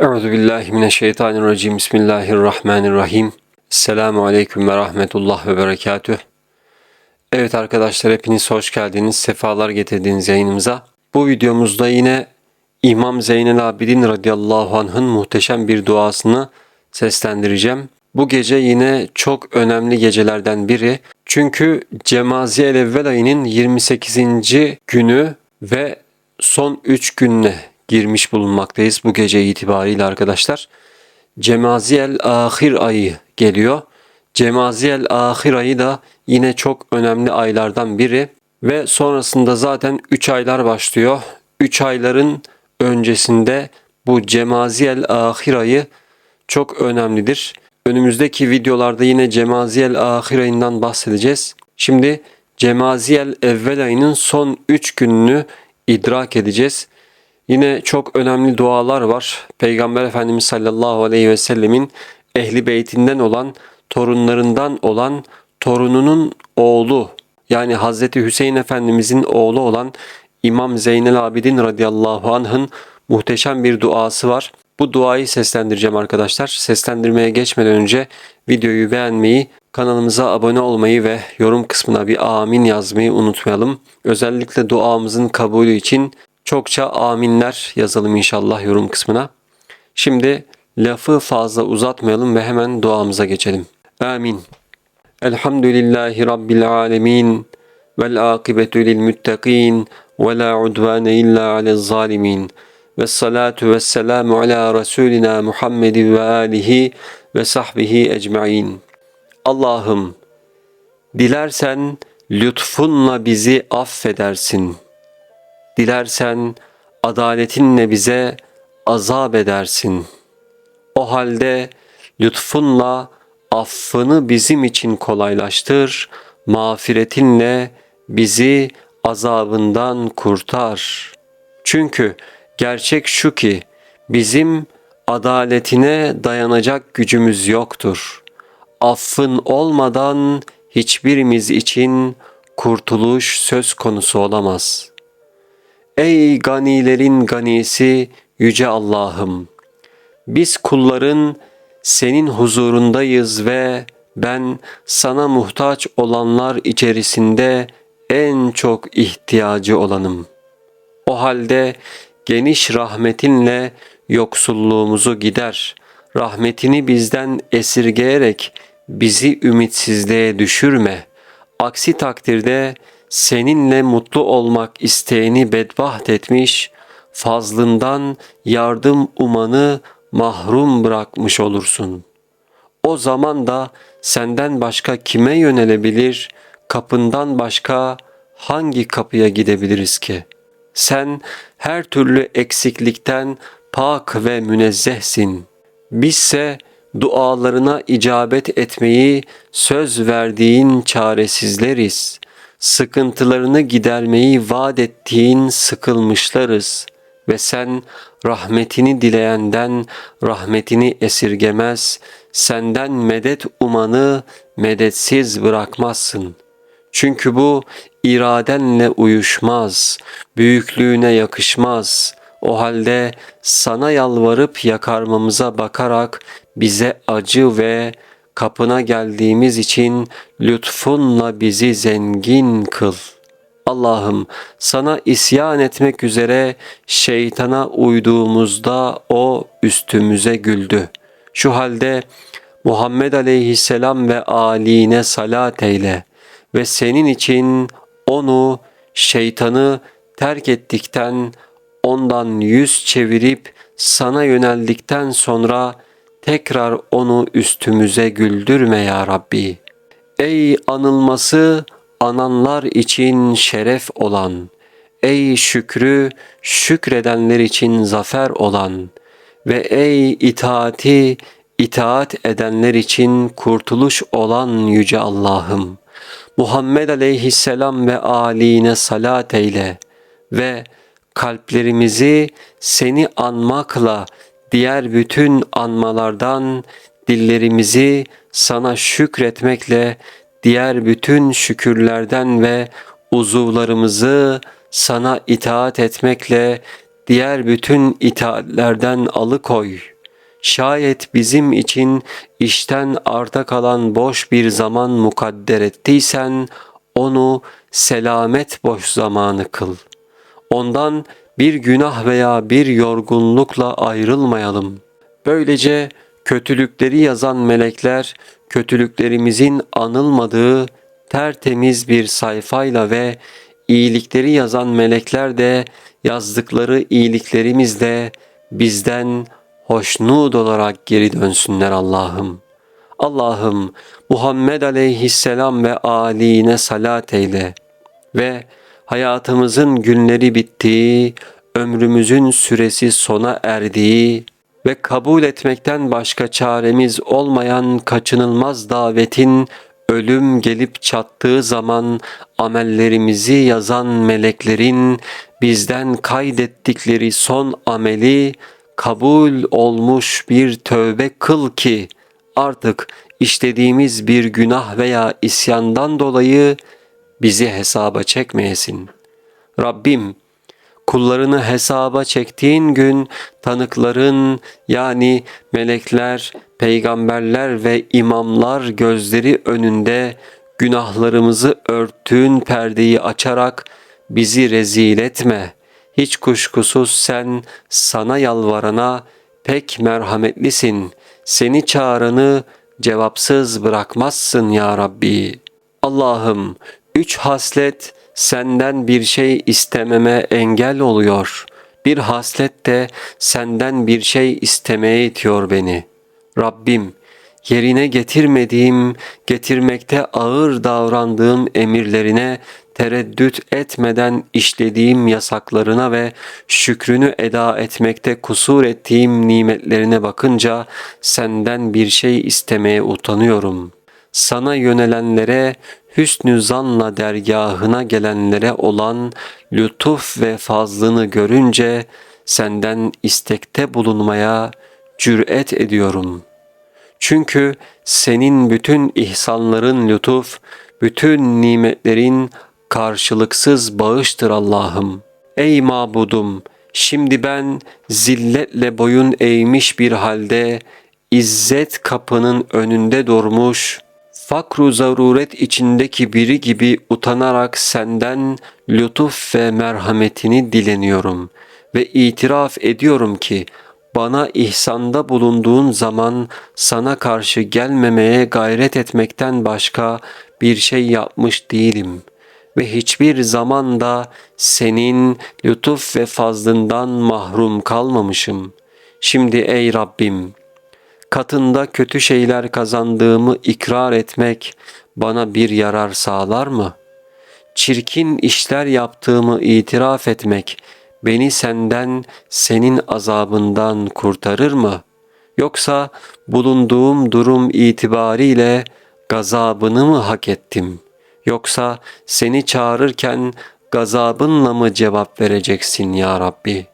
Euzu billahi mineşşeytanirracim. Bismillahirrahmanirrahim. Selamun aleyküm ve rahmetullah ve berekatüh. Evet arkadaşlar hepiniz hoş geldiniz. Sefalar getirdiğiniz yayınımıza. Bu videomuzda yine İmam Zeynel Abidin radıyallahu anh'ın muhteşem bir duasını seslendireceğim. Bu gece yine çok önemli gecelerden biri. Çünkü Cemaziyel Evvel ayının 28. günü ve son 3 gününe girmiş bulunmaktayız bu gece itibariyle arkadaşlar. Cemaziyel Ahir ayı geliyor. Cemaziyel Ahir ayı da yine çok önemli aylardan biri ve sonrasında zaten 3 aylar başlıyor. 3 ayların öncesinde bu Cemaziyel Ahir ayı çok önemlidir. Önümüzdeki videolarda yine Cemaziyel Ahir ayından bahsedeceğiz. Şimdi Cemaziyel Evvel ayının son 3 gününü idrak edeceğiz. Yine çok önemli dualar var. Peygamber Efendimiz sallallahu aleyhi ve sellemin ehli beytinden olan, torunlarından olan, torununun oğlu yani Hazreti Hüseyin Efendimizin oğlu olan İmam Zeynel Abidin radıyallahu anh'ın muhteşem bir duası var. Bu duayı seslendireceğim arkadaşlar. Seslendirmeye geçmeden önce videoyu beğenmeyi, kanalımıza abone olmayı ve yorum kısmına bir amin yazmayı unutmayalım. Özellikle duamızın kabulü için çokça aminler yazalım inşallah yorum kısmına. Şimdi lafı fazla uzatmayalım ve hemen duamıza geçelim. Amin. Elhamdülillahi Rabbil alemin. Vel akibetu lil muttaqin. Ve la udvane illa alel zalimin. Ve salatu ve selamu ala Resulina Muhammed ve alihi ve sahbihi ecmain. Allah'ım dilersen lütfunla bizi affedersin. Dilersen adaletinle bize azap edersin. O halde lütfunla affını bizim için kolaylaştır, mağfiretinle bizi azabından kurtar. Çünkü gerçek şu ki bizim adaletine dayanacak gücümüz yoktur. Affın olmadan hiçbirimiz için kurtuluş söz konusu olamaz. Ey ganilerin ganisi yüce Allah'ım! Biz kulların senin huzurundayız ve ben sana muhtaç olanlar içerisinde en çok ihtiyacı olanım. O halde geniş rahmetinle yoksulluğumuzu gider. Rahmetini bizden esirgeyerek bizi ümitsizliğe düşürme. Aksi takdirde seninle mutlu olmak isteğini bedbaht etmiş, fazlından yardım umanı mahrum bırakmış olursun. O zaman da senden başka kime yönelebilir, kapından başka hangi kapıya gidebiliriz ki? Sen her türlü eksiklikten pak ve münezzehsin. Bizse dualarına icabet etmeyi söz verdiğin çaresizleriz. Sıkıntılarını gidermeyi vaat ettiğin sıkılmışlarız ve sen rahmetini dileyenden rahmetini esirgemez, senden medet umanı medetsiz bırakmazsın. Çünkü bu iradenle uyuşmaz, büyüklüğüne yakışmaz. O halde sana yalvarıp yakarmamıza bakarak bize acı ve kapına geldiğimiz için lütfunla bizi zengin kıl. Allah'ım sana isyan etmek üzere şeytana uyduğumuzda o üstümüze güldü. Şu halde Muhammed aleyhisselam ve aline salat eyle ve senin için onu şeytanı terk ettikten ondan yüz çevirip sana yöneldikten sonra tekrar onu üstümüze güldürme ya Rabbi. Ey anılması ananlar için şeref olan, ey şükrü şükredenler için zafer olan ve ey itaati itaat edenler için kurtuluş olan yüce Allah'ım. Muhammed aleyhisselam ve aline salat eyle ve kalplerimizi seni anmakla diğer bütün anmalardan dillerimizi sana şükretmekle diğer bütün şükürlerden ve uzuvlarımızı sana itaat etmekle diğer bütün itaatlerden alıkoy. Şayet bizim için işten arta kalan boş bir zaman mukadder ettiysen, onu selamet boş zamanı kıl. Ondan bir günah veya bir yorgunlukla ayrılmayalım. Böylece kötülükleri yazan melekler kötülüklerimizin anılmadığı tertemiz bir sayfayla ve iyilikleri yazan melekler de yazdıkları iyiliklerimizle bizden hoşnut olarak geri dönsünler Allah'ım. Allah'ım Muhammed aleyhisselam ve âline salat eyle ve hayatımızın günleri bittiği, ömrümüzün süresi sona erdiği ve kabul etmekten başka çaremiz olmayan kaçınılmaz davetin ölüm gelip çattığı zaman amellerimizi yazan meleklerin bizden kaydettikleri son ameli kabul olmuş bir tövbe kıl ki artık işlediğimiz bir günah veya isyandan dolayı bizi hesaba çekmeyesin. Rabbim kullarını hesaba çektiğin gün tanıkların yani melekler, peygamberler ve imamlar gözleri önünde günahlarımızı örttüğün perdeyi açarak bizi rezil etme. Hiç kuşkusuz sen sana yalvarana pek merhametlisin. Seni çağıranı cevapsız bırakmazsın ya Rabbi. Allah'ım üç haslet senden bir şey istememe engel oluyor. Bir haslet de senden bir şey istemeye itiyor beni. Rabbim, yerine getirmediğim, getirmekte ağır davrandığım emirlerine tereddüt etmeden işlediğim yasaklarına ve şükrünü eda etmekte kusur ettiğim nimetlerine bakınca senden bir şey istemeye utanıyorum. Sana yönelenlere hüsnü zanla dergahına gelenlere olan lütuf ve fazlını görünce senden istekte bulunmaya cüret ediyorum. Çünkü senin bütün ihsanların lütuf, bütün nimetlerin karşılıksız bağıştır Allah'ım. Ey mabudum, şimdi ben zilletle boyun eğmiş bir halde izzet kapının önünde durmuş, fakru zaruret içindeki biri gibi utanarak senden lütuf ve merhametini dileniyorum ve itiraf ediyorum ki bana ihsanda bulunduğun zaman sana karşı gelmemeye gayret etmekten başka bir şey yapmış değilim ve hiçbir zaman da senin lütuf ve fazlından mahrum kalmamışım. Şimdi ey Rabbim katında kötü şeyler kazandığımı ikrar etmek bana bir yarar sağlar mı? Çirkin işler yaptığımı itiraf etmek beni senden, senin azabından kurtarır mı? Yoksa bulunduğum durum itibariyle gazabını mı hak ettim? Yoksa seni çağırırken gazabınla mı cevap vereceksin ya Rabbi?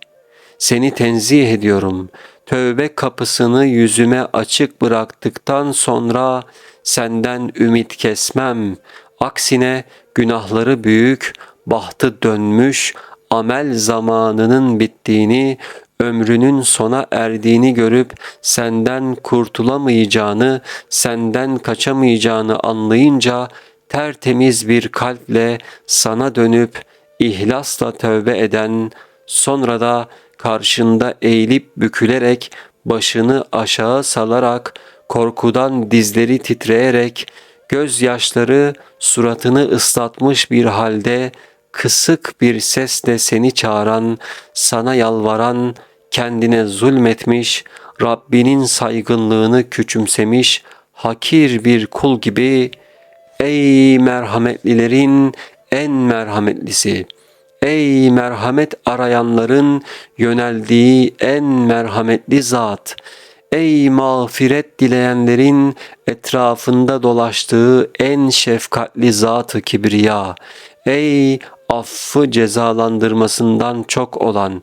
Seni tenzih ediyorum. Tövbe kapısını yüzüme açık bıraktıktan sonra senden ümit kesmem. Aksine günahları büyük, bahtı dönmüş, amel zamanının bittiğini, ömrünün sona erdiğini görüp senden kurtulamayacağını, senden kaçamayacağını anlayınca tertemiz bir kalple sana dönüp ihlasla tövbe eden, sonra da karşında eğilip bükülerek başını aşağı salarak korkudan dizleri titreyerek gözyaşları suratını ıslatmış bir halde kısık bir sesle seni çağıran, sana yalvaran, kendine zulmetmiş, Rabbinin saygınlığını küçümsemiş, hakir bir kul gibi, ey merhametlilerin en merhametlisi, ey merhamet arayanların yöneldiği en merhametli zat, ey mağfiret dileyenlerin etrafında dolaştığı en şefkatli zat-ı kibriya, ey affı cezalandırmasından çok olan,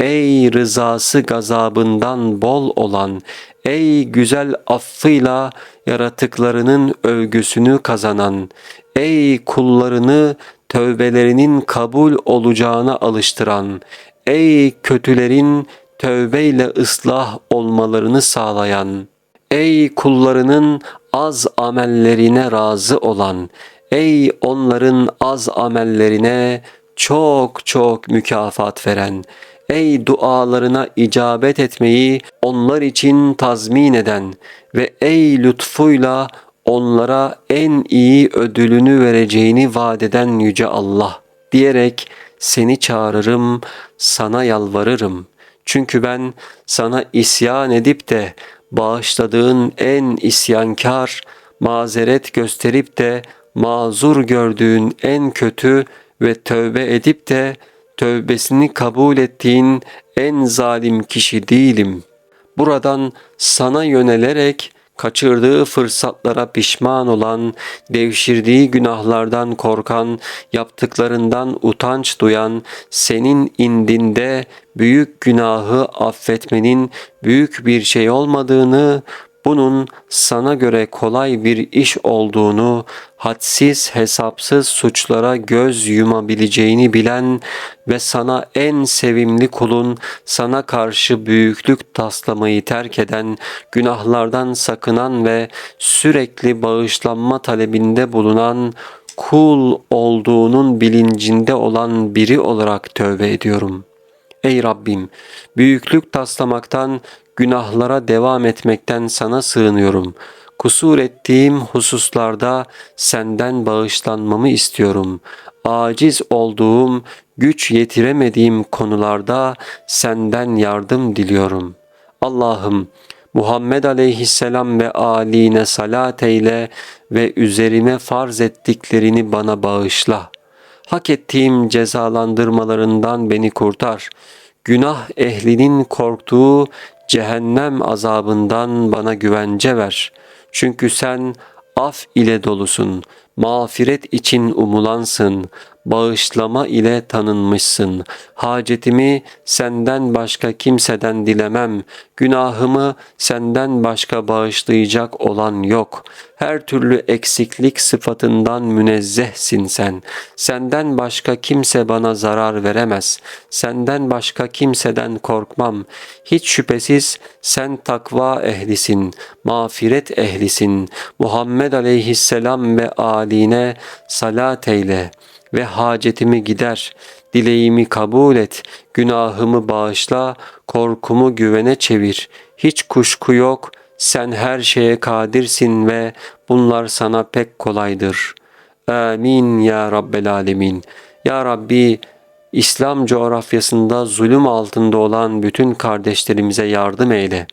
ey rızası gazabından bol olan, ey güzel affıyla yaratıklarının övgüsünü kazanan, ey kullarını tövbelerinin kabul olacağına alıştıran, ey kötülerin tövbeyle ıslah olmalarını sağlayan, ey kullarının az amellerine razı olan, ey onların az amellerine çok çok mükafat veren, ey dualarına icabet etmeyi onlar için tazmin eden ve ey lütfuyla onlara en iyi ödülünü vereceğini vaat eden yüce Allah diyerek seni çağırırım, sana yalvarırım. Çünkü ben sana isyan edip de bağışladığın en isyankar, mazeret gösterip de mazur gördüğün en kötü ve tövbe edip de tövbesini kabul ettiğin en zalim kişi değilim. Buradan sana yönelerek kaçırdığı fırsatlara pişman olan, devşirdiği günahlardan korkan, yaptıklarından utanç duyan, senin indinde büyük günahı affetmenin büyük bir şey olmadığını, bunun sana göre kolay bir iş olduğunu, hadsiz hesapsız suçlara göz yumabileceğini bilen ve sana en sevimli kulun sana karşı büyüklük taslamayı terk eden, günahlardan sakınan ve sürekli bağışlanma talebinde bulunan kul olduğunun bilincinde olan biri olarak tövbe ediyorum. Ey Rabbim, büyüklük taslamaktan, günahlara devam etmekten sana sığınıyorum. Kusur ettiğim hususlarda senden bağışlanmamı istiyorum. Aciz olduğum, güç yetiremediğim konularda senden yardım diliyorum. Allah'ım, Muhammed aleyhisselam ve âline salat eyle ve üzerime farz ettiklerini bana bağışla. Hak ettiğim cezalandırmalarından beni kurtar. Günah ehlinin korktuğu cehennem azabından bana güvence ver. Çünkü sen af ile dolusun, mağfiret için umulansın, bağışlama ile tanınmışsın. Hacetimi senden başka kimseden dilemem. Günahımı senden başka bağışlayacak olan yok. Her türlü eksiklik sıfatından münezzehsin sen. Senden başka kimse bana zarar veremez. Senden başka kimseden korkmam. Hiç şüphesiz sen takva ehlisin, mağfiret ehlisin. Muhammed aleyhisselam ve aline salat eyle ve hacetimi gider. Dileğimi kabul et, günahımı bağışla, korkumu güvene çevir. Hiç kuşku yok, sen her şeye kadirsin ve bunlar sana pek kolaydır. Amin ya Rabbel Alemin. Ya Rabbi, İslam coğrafyasında zulüm altında olan bütün kardeşlerimize yardım eyle.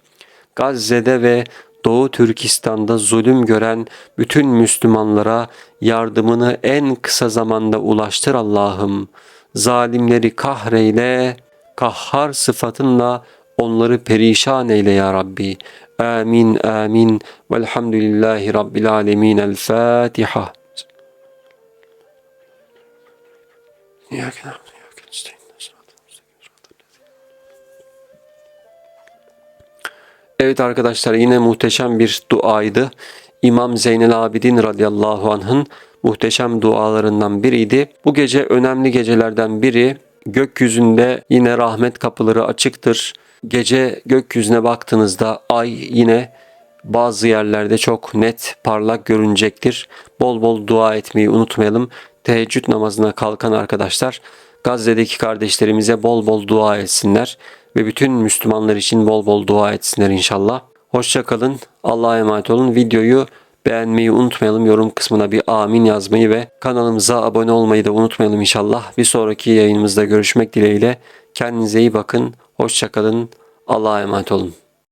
Gazze'de ve Doğu Türkistan'da zulüm gören bütün Müslümanlara yardımını en kısa zamanda ulaştır Allah'ım. Zalimleri kahreyle, kahhar sıfatınla onları perişan eyle ya Rabbi. Amin amin. Velhamdülillahi Rabbil alemin. El Fatiha. İyyâke na'budu ve iyyâke Evet arkadaşlar yine muhteşem bir duaydı. İmam Zeynel Abidin radıyallahu anh'ın muhteşem dualarından biriydi. Bu gece önemli gecelerden biri. Gökyüzünde yine rahmet kapıları açıktır. Gece gökyüzüne baktığınızda ay yine bazı yerlerde çok net parlak görünecektir. Bol bol dua etmeyi unutmayalım. Teheccüd namazına kalkan arkadaşlar Gazze'deki kardeşlerimize bol bol dua etsinler ve bütün Müslümanlar için bol bol dua etsinler inşallah. Hoşça kalın. Allah'a emanet olun. Videoyu beğenmeyi unutmayalım. Yorum kısmına bir amin yazmayı ve kanalımıza abone olmayı da unutmayalım inşallah. Bir sonraki yayınımızda görüşmek dileğiyle. Kendinize iyi bakın. Hoşça kalın. Allah'a emanet olun.